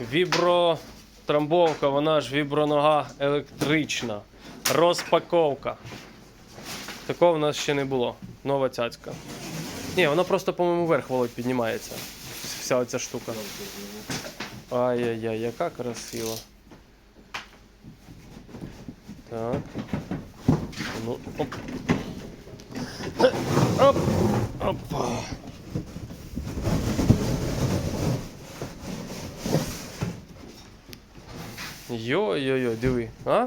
Вібротрамбовка, вона ж вібронога електрична. Розпаковка. Такого в нас ще не було. Нова цяцька. Ні, вона просто, по-моєму, вверх володь піднімається. Вся оця штука. Ай-яй-яй, яка красива. Так. Ну, оп. Оп. Опа. Йой-йой-йой, диви, а?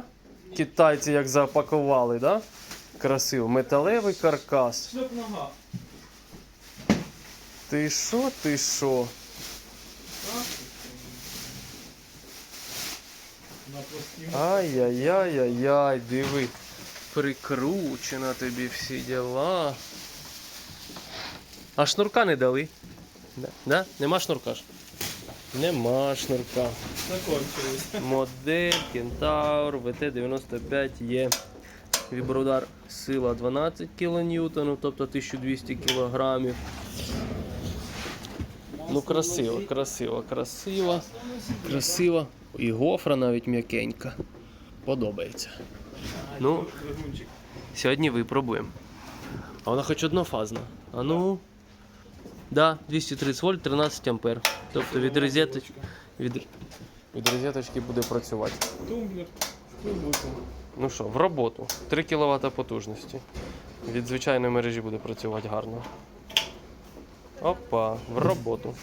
Китайці як запакували, да? Красиво. Металевий каркас. Нога. Ти що, ти що? Ай-яй-яй-яй-яй, диви. Прикручено тобі всі діла. А шнурка не дали? Да? да? Нема шнурка ж? Нема шнурка. Закончились. Модель Кентаур ВТ-95 є. Вібродар сила 12 кН, тобто 1200 кг. Ну красиво, красиво, красиво, красиво. І гофра навіть м'якенька. Подобається. Ну, сьогодні випробуємо. А вона хоч однофазна. А ну. Да, 230 вольт, 13 ампер. Тобто від розеточки, від, від розеточки буде працювати. Тумблер. Ну що, в роботу. 3 кВт потужності. Від звичайної мережі буде працювати гарно. Опа, в роботу.